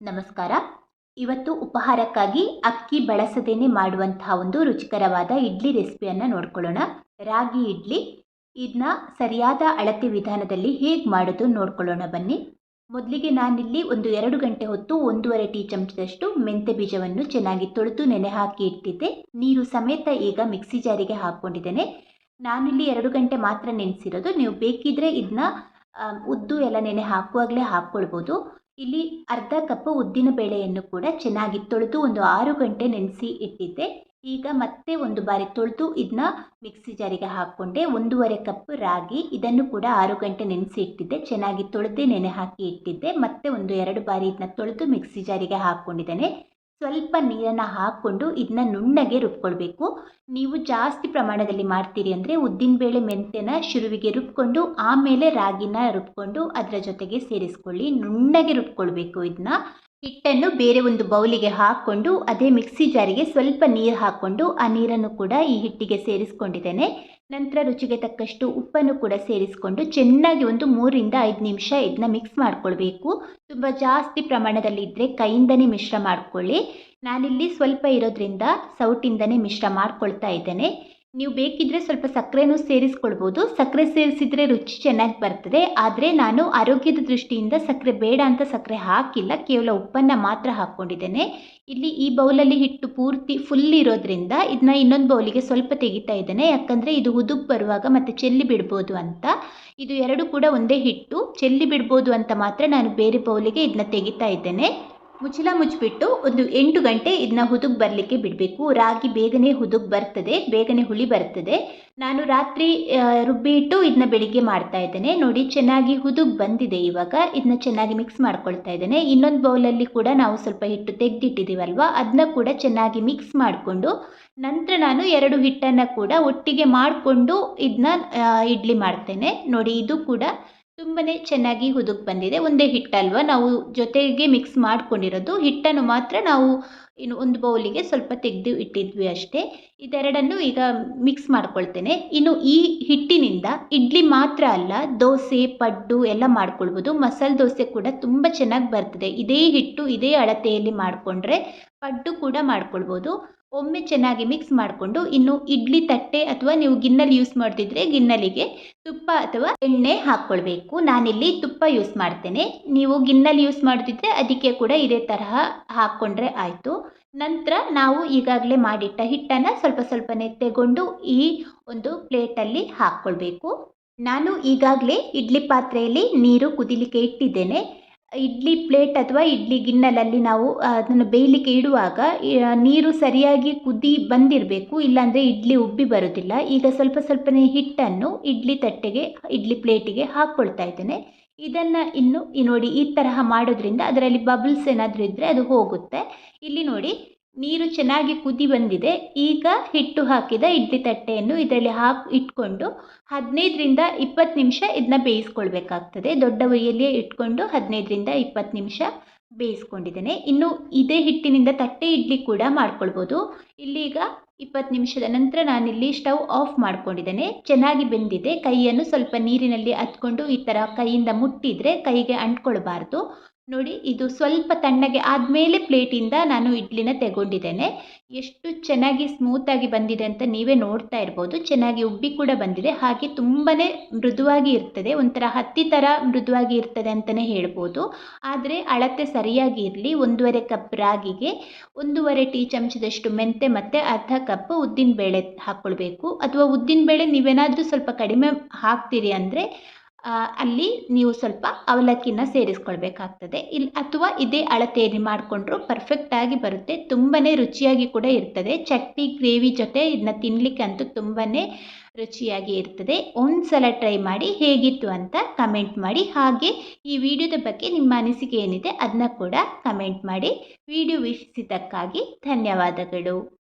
ನಮಸ್ಕಾರ. ಇವತ್ತು ಉಪಹಾರಕ್ಕಾಗಿ ಅಕ್ಕಿ ಬಳಸದೇನೆ ಮಾಡುವಂತಹ ಒಂದು ರುಚಿಕರವಾದ ಇಡ್ಲಿ ರೆಸಿಪಿಯನ್ನು ನೋಡ್ಕೊಳ್ಳೋಣ. ರಾಗಿ ಇಡ್ಲಿ ಇದನ್ನ ಸರಿಯಾದ ಅಳತೆ ವಿಧಾನದಲ್ಲಿ ಹೇಗೆ ಮಾಡೋದು ನೋಡ್ಕೊಳ್ಳೋಣ ಬನ್ನಿ. ಮೊದಲಿಗೆ ನಾನಿಲ್ಲಿ ಒಂದು ಎರಡು ಗಂಟೆ ಹೊತ್ತು ಒಂದೂವರೆ ಟೀ ಚಮಚದಷ್ಟು ಮೆಂತೆ ಬೀಜವನ್ನು ಚೆನ್ನಾಗಿ ತೊಳೆದು ನೆನೆ ಹಾಕಿ ಇಟ್ಟಿದ್ದೆ. ನೀರು ಸಮೇತ ಈಗ ಮಿಕ್ಸಿ ಜಾರಿಗೆ ಹಾಕ್ಕೊಂಡಿದ್ದೇನೆ ನಾನಿಲ್ಲಿ ಎರಡು ಗಂಟೆ ಮಾತ್ರ ನೆನೆಸಿರೋದು. ನೀವು ಬೇಕಿದ್ರೆ ಇದನ್ನ ಉದ್ದು ಎಲ್ಲ ನೆನೆ ಹಾಕುವಾಗಲೇ ಹಾಕ್ಕೊಳ್ಬೋದು. ಇಲ್ಲಿ ಅರ್ಧ ಕಪ್ಪು ಉದ್ದಿನ ಬೇಳೆಯನ್ನು ಕೂಡ ಚೆನ್ನಾಗಿ ತೊಳೆದು ಒಂದು ಆರು ಗಂಟೆ ನೆನೆಸಿ ಇಟ್ಟಿದ್ದೆ. ಈಗ ಮತ್ತೆ ಒಂದು ಬಾರಿ ತೊಳೆದು ಇದನ್ನ ಮಿಕ್ಸಿ ಜಾರಿಗೆ ಹಾಕ್ಕೊಂಡೆ. ಒಂದೂವರೆ ಕಪ್ ರಾಗಿ ಇದನ್ನು ಕೂಡ ಆರು ಗಂಟೆ ನೆನೆಸಿ ಇಟ್ಟಿದ್ದೆ. ಚೆನ್ನಾಗಿ ತೊಳೆದೇ ನೆನೆ ಹಾಕಿ ಇಟ್ಟಿದ್ದೆ. ಮತ್ತೆ ಒಂದು ಎರಡು ಬಾರಿ ಇದನ್ನ ತೊಳೆದು ಮಿಕ್ಸಿ ಜಾರಿಗೆ ಹಾಕ್ಕೊಂಡಿದ್ದೇನೆ ಸ್ವಲ್ಪ ನೀರನ್ನು ಹಾಕ್ಕೊಂಡು ಇದನ್ನ ನುಣ್ಣಗೆ ರುಬ್ಕೊಳ್ಬೇಕು. ನೀವು ಜಾಸ್ತಿ ಪ್ರಮಾಣದಲ್ಲಿ ಮಾಡ್ತೀರಿ ಅಂದರೆ ಉದ್ದಿನಬೇಳೆ ಮೆಂತ್ಯನ ಶುರುವಿಗೆ ರುಬ್ಕೊಂಡು, ಆಮೇಲೆ ರಾಗಿನ ರುಬ್ಕೊಂಡು ಅದರ ಜೊತೆಗೆ ಸೇರಿಸ್ಕೊಳ್ಳಿ. ನುಣ್ಣಗೆ ರುಬ್ಕೊಳ್ಬೇಕು ಇದನ್ನ ಹಿಟ್ಟನ್ನು ಬೇರೆ ಒಂದು ಬೌಲಿಗೆ ಹಾಕ್ಕೊಂಡು, ಅದೇ ಮಿಕ್ಸಿ ಜಾರಿಗೆ ಸ್ವಲ್ಪ ನೀರು ಹಾಕ್ಕೊಂಡು, ಆ ನೀರನ್ನು ಕೂಡ ಈ ಹಿಟ್ಟಿಗೆ ಸೇರಿಸ್ಕೊಂಡಿದ್ದೇನೆ. ನಂತರ ರುಚಿಗೆ ತಕ್ಕಷ್ಟು ಉಪ್ಪನ್ನು ಕೂಡ ಸೇರಿಸಿಕೊಂಡು ಚೆನ್ನಾಗಿ ಒಂದು ಮೂರಿಂದ ಐದು ನಿಮಿಷ ಇದನ್ನ ಮಿಕ್ಸ್ ಮಾಡ್ಕೊಳ್ಬೇಕು. ತುಂಬ ಜಾಸ್ತಿ ಪ್ರಮಾಣದಲ್ಲಿ ಇದ್ದರೆ ಕೈಯಿಂದನೇ ಮಿಶ್ರ ಮಾಡ್ಕೊಳ್ಳಿ. ನಾನಿಲ್ಲಿ ಸ್ವಲ್ಪ ಇರೋದ್ರಿಂದ ಸೌಟಿಂದನೇ ಮಿಶ್ರ ಮಾಡ್ಕೊಳ್ತಾ ಇದ್ದೇನೆ. ನೀವು ಬೇಕಿದ್ದರೆ ಸ್ವಲ್ಪ ಸಕ್ಕರೆನೂ ಸೇರಿಸ್ಕೊಳ್ಬೋದು. ಸಕ್ಕರೆ ಸೇರಿಸಿದ್ರೆ ರುಚಿ ಚೆನ್ನಾಗಿ ಬರ್ತದೆ. ಆದರೆ ನಾನು ಆರೋಗ್ಯದ ದೃಷ್ಟಿಯಿಂದ ಸಕ್ಕರೆ ಬೇಡ ಅಂತ ಸಕ್ಕರೆ ಹಾಕಿಲ್ಲ. ಕೇವಲ ಉಪ್ಪನ್ನು ಮಾತ್ರ ಹಾಕ್ಕೊಂಡಿದ್ದೇನೆ. ಇಲ್ಲಿ ಈ ಬೌಲಲ್ಲಿ ಹಿಟ್ಟು ಪೂರ್ತಿ ಫುಲ್ ಇರೋದ್ರಿಂದ ಇದನ್ನ ಇನ್ನೊಂದು ಬೌಲಿಗೆ ಸ್ವಲ್ಪ ತೆಗಿತಾ ಇದ್ದೇನೆ. ಯಾಕಂದರೆ ಇದು ಉದುಕ್ ಬರುವಾಗ ಮತ್ತು ಚೆಲ್ಲಿ ಬಿಡ್ಬೋದು ಅಂತ. ಇದು ಎರಡು ಕೂಡ ಒಂದೇ ಹಿಟ್ಟು. ಚೆಲ್ಲಿ ಬಿಡ್ಬೋದು ಅಂತ ಮಾತ್ರ ನಾನು ಬೇರೆ ಬೌಲಿಗೆ ಇದನ್ನ ತೆಗಿತಾ ಇದ್ದೇನೆ. ಮುಚ್ಚಳ ಮುಚ್ಚಿಬಿಟ್ಟು ಒಂದು ಎಂಟು ಗಂಟೆ ಇದನ್ನ ಹುದುಗ್ ಬರಲಿಕ್ಕೆ ಬಿಡಬೇಕು. ರಾಗಿ ಬೇಗನೆ ಹುದುಗ್ ಬರ್ತದೆ, ಬೇಗನೆ ಹುಳಿ ಬರ್ತದೆ. ನಾನು ರಾತ್ರಿ ರುಬ್ಬಿ ಇಟ್ಟು ಇದನ್ನ ಬೆಳಿಗ್ಗೆ ಮಾಡ್ತಾ ಇದ್ದೇನೆ. ನೋಡಿ, ಚೆನ್ನಾಗಿ ಹುದುಗ್ ಬಂದಿದೆ ಇವಾಗ. ಇದನ್ನ ಚೆನ್ನಾಗಿ ಮಿಕ್ಸ್ ಮಾಡ್ಕೊಳ್ತಾ ಇದ್ದೇನೆ. ಇನ್ನೊಂದು ಬೌಲಲ್ಲಿ ಕೂಡ ನಾವು ಸ್ವಲ್ಪ ಹಿಟ್ಟು ತೆಗೆದಿಟ್ಟಿದ್ದೀವಲ್ವ ಅದನ್ನ ಕೂಡ ಚೆನ್ನಾಗಿ ಮಿಕ್ಸ್ ಮಾಡಿಕೊಂಡು, ನಂತರ ನಾನು ಎರಡು ಹಿಟ್ಟನ್ನು ಕೂಡ ಒಟ್ಟಿಗೆ ಮಾಡಿಕೊಂಡು ಇದನ್ನ ಇಡ್ಲಿ ಮಾಡ್ತೇನೆ. ನೋಡಿ, ಇದು ಕೂಡ ತುಂಬಾ ಚೆನ್ನಾಗಿ ಹುದುಗ್ ಬಂದಿದೆ. ಒಂದೇ ಹಿಟ್ಟಲ್ವ? ನಾವು ಜೊತೆಗೆ ಮಿಕ್ಸ್ ಮಾಡ್ಕೊಂಡಿರೋದು. ಹಿಟ್ಟನ್ನು ಮಾತ್ರ ನಾವು ಇನ್ನು ಒಂದು ಬೌಲಿಗೆ ಸ್ವಲ್ಪ ತೆಗೆದು ಇಟ್ಟಿದ್ವಿ ಅಷ್ಟೇ. ಇದೆರಡನ್ನು ಈಗ ಮಿಕ್ಸ್ ಮಾಡ್ಕೊಳ್ತೇನೆ. ಇನ್ನು ಈ ಹಿಟ್ಟಿನಿಂದ ಇಡ್ಲಿ ಮಾತ್ರ ಅಲ್ಲ, ದೋಸೆ, ಪಡ್ಡು ಎಲ್ಲ ಮಾಡ್ಕೊಳ್ಬೋದು. ಮಸಾಲೆ ದೋಸೆ ಕೂಡ ತುಂಬ ಚೆನ್ನಾಗಿ ಬರ್ತದೆ. ಇದೇ ಹಿಟ್ಟು ಇದೇ ಅಳತೆಯಲ್ಲಿ ಮಾಡಿಕೊಂಡ್ರೆ ಪಡ್ಡು ಕೂಡ ಮಾಡ್ಕೊಳ್ಬೋದು. ಒಮ್ಮೆ ಚೆನ್ನಾಗಿ ಮಿಕ್ಸ್ ಮಾಡಿಕೊಂಡು ಇನ್ನು ಇಡ್ಲಿ ತಟ್ಟೆ ಅಥವಾ ನೀವು ಗಿನ್ನಲ್ಲಿ ಯೂಸ್ ಮಾಡ್ತಿದ್ರೆ ಗಿನ್ನಲಿಗೆ ತುಪ್ಪ ಅಥವಾ ಎಣ್ಣೆ ಹಾಕ್ಕೊಳ್ಬೇಕು. ನಾನಿಲ್ಲಿ ತುಪ್ಪ ಯೂಸ್ ಮಾಡ್ತೇನೆ. ನೀವು ಗಿನ್ನಲ್ಲಿ ಯೂಸ್ ಮಾಡ್ತಿದ್ರೆ ಅದಕ್ಕೆ ಕೂಡ ಇದೇ ತರಹ ಹಾಕ್ಕೊಂಡ್ರೆ ಆಯಿತು. ನಂತರ ನಾವು ಈಗಾಗಲೇ ಮಾಡಿಟ್ಟ ಹಿಟ್ಟನ್ನು ಸ್ವಲ್ಪ ಸ್ವಲ್ಪನೇ ತೆಗೊಂಡು ಈ ಒಂದು ಪ್ಲೇಟಲ್ಲಿ ಹಾಕ್ಕೊಳ್ಬೇಕು. ನಾನು ಈಗಾಗಲೇ ಇಡ್ಲಿ ಪಾತ್ರೆಯಲ್ಲಿ ನೀರು ಕುದಿಲಿಕ್ಕೆ ಇಟ್ಟಿದ್ದೇನೆ. ಇಡ್ಲಿ ಪ್ಲೇಟ್ ಅಥವಾ ಇಡ್ಲಿ ಗಿನ್ನಲಲ್ಲಿ ನಾವು ಅದನ್ನು ಬೇಯಲಿಕ್ಕೆ ಇಡುವಾಗ ನೀರು ಸರಿಯಾಗಿ ಕುದಿ ಬಂದಿರಬೇಕು, ಇಲ್ಲಾಂದರೆ ಇಡ್ಲಿ ಉಬ್ಬಿ ಬರೋದಿಲ್ಲ. ಈಗ ಸ್ವಲ್ಪ ಸ್ವಲ್ಪನೇ ಹಿಟ್ಟನ್ನು ಇಡ್ಲಿ ತಟ್ಟೆಗೆ, ಇಡ್ಲಿ ಪ್ಲೇಟಿಗೆ ಹಾಕ್ಕೊಳ್ತಾ ಇದ್ದೇನೆ. ಇದನ್ನು ಇನ್ನು ನೋಡಿ ಈ ತರಹ ಮಾಡೋದ್ರಿಂದ ಅದರಲ್ಲಿ ಬಬಲ್ಸ್ ಏನಾದರೂ ಇದ್ದರೆ ಅದು ಹೋಗುತ್ತೆ. ಇಲ್ಲಿ ನೋಡಿ ನೀರು ಚೆನ್ನಾಗಿ ಕುದಿ ಬಂದಿದೆ, ಈಗ ಹಿಟ್ಟು ಹಾಕಿದ ಇಡ್ಲಿ ತಟ್ಟೆಯನ್ನು ಇದರಲ್ಲಿ ಹಾಕಿ, ಇಟ್ಕೊಂಡು ಹದಿನೈದರಿಂದ ಇಪ್ಪತ್ತು ನಿಮಿಷ ಇದನ್ನ ಬೇಯಿಸ್ಕೊಳ್ಬೇಕಾಗ್ತದೆ. ದೊಡ್ಡ ಒಯ್ಯಲ್ಲಿಯೇ ಇಟ್ಕೊಂಡು ಹದಿನೈದರಿಂದ ಇಪ್ಪತ್ತು ನಿಮಿಷ ಬೇಯಿಸ್ಕೊಂಡಿದ್ದೇನೆ. ಇನ್ನು ಇದೇ ಹಿಟ್ಟಿನಿಂದ ತಟ್ಟೆ ಇಡ್ಲಿ ಕೂಡ ಮಾಡ್ಕೊಳ್ಬೋದು. ಇಲ್ಲೀಗ ಇಪ್ಪತ್ತು ನಿಮಿಷದ ನಂತರ ನಾನಿಲ್ಲಿ ಸ್ಟವ್ ಆಫ್ ಮಾಡ್ಕೊಂಡಿದ್ದೇನೆ. ಚೆನ್ನಾಗಿ ಬೆಂದಿದೆ. ಕೈಯನ್ನು ಸ್ವಲ್ಪ ನೀರಿನಲ್ಲಿ ಹತ್ಕೊಂಡು ಈ ಥರ ಕೈಯಿಂದ ಮುಟ್ಟಿದರೆ ಕೈಗೆ ಅಂಟ್ಕೊಳ್ಬಾರ್ದು. ನೋಡಿ, ಇದು ಸ್ವಲ್ಪ ತಣ್ಣಗೆ ಆದಮೇಲೆ ಪ್ಲೇಟಿಂದ ನಾನು ಇಡ್ಲಿನ ತಗೊಂಡಿದ್ದೇನೆ. ಎಷ್ಟು ಚೆನ್ನಾಗಿ ಸ್ಮೂತಾಗಿ ಬಂದಿದೆ ಅಂತ ನೀವೇ ನೋಡ್ತಾ ಇರ್ಬೋದು. ಚೆನ್ನಾಗಿ ಉಬ್ಬಿ ಕೂಡ ಬಂದಿದೆ. ಹಾಗೆ ತುಂಬಾ ಮೃದುವಾಗಿ ಇರ್ತದೆ. ಒಂಥರ ಹತ್ತಿ ಥರ ಮೃದುವಾಗಿ ಇರ್ತದೆ ಅಂತಲೇ ಹೇಳ್ಬೋದು. ಆದರೆ ಅಳತೆ ಸರಿಯಾಗಿ ಇರಲಿ. ಒಂದೂವರೆ ಕಪ್ ರಾಗಿಗೆ, ಒಂದೂವರೆ ಟೀ ಚಮಚದಷ್ಟು ಮೆಂತೆ ಮತ್ತು ಅರ್ಧ ಕಪ್ ಉದ್ದಿನಬೇಳೆ ಹಾಕ್ಕೊಳ್ಬೇಕು ಅಥವಾ ಉದ್ದಿನಬೇಳೆ ನೀವೇನಾದರೂ ಸ್ವಲ್ಪ ಕಡಿಮೆ ಹಾಕ್ತೀರಿ ಅಂದರೆ ಅಲ್ಲಿ ನೀವು ಸ್ವಲ್ಪ ಅವಲಕ್ಕಿನ ಸೇರಿಸ್ಕೊಳ್ಬೇಕಾಗ್ತದೆ. ಇಲ್ಲಿ ಅಥವಾ ಇದೇ ಅಳತೆಯಲ್ಲಿ ಮಾಡಿಕೊಂಡ್ರು ಪರ್ಫೆಕ್ಟಾಗಿ ಬರುತ್ತೆ. ತುಂಬಾ ರುಚಿಯಾಗಿ ಕೂಡ ಇರ್ತದೆ. ಚಟ್ನಿ, ಗ್ರೇವಿ ಜೊತೆ ಇದನ್ನ ತಿನ್ನಲಿಕ್ಕೆ ಅಂತೂ ತುಂಬಾ ರುಚಿಯಾಗಿ ಇರ್ತದೆ. ಒಂದು ಸಲ ಟ್ರೈ ಮಾಡಿ ಹೇಗಿತ್ತು ಅಂತ ಕಮೆಂಟ್ ಮಾಡಿ. ಹಾಗೆ ಈ ವಿಡಿಯೋದ ಬಗ್ಗೆ ನಿಮ್ಮ ಅನಿಸಿಕೆ ಏನಿದೆ ಅದನ್ನ ಕೂಡ ಕಮೆಂಟ್ ಮಾಡಿ. ವಿಡಿಯೋ ವೀಕ್ಷಿಸಿದ್ದಕ್ಕಾಗಿ ಧನ್ಯವಾದಗಳು.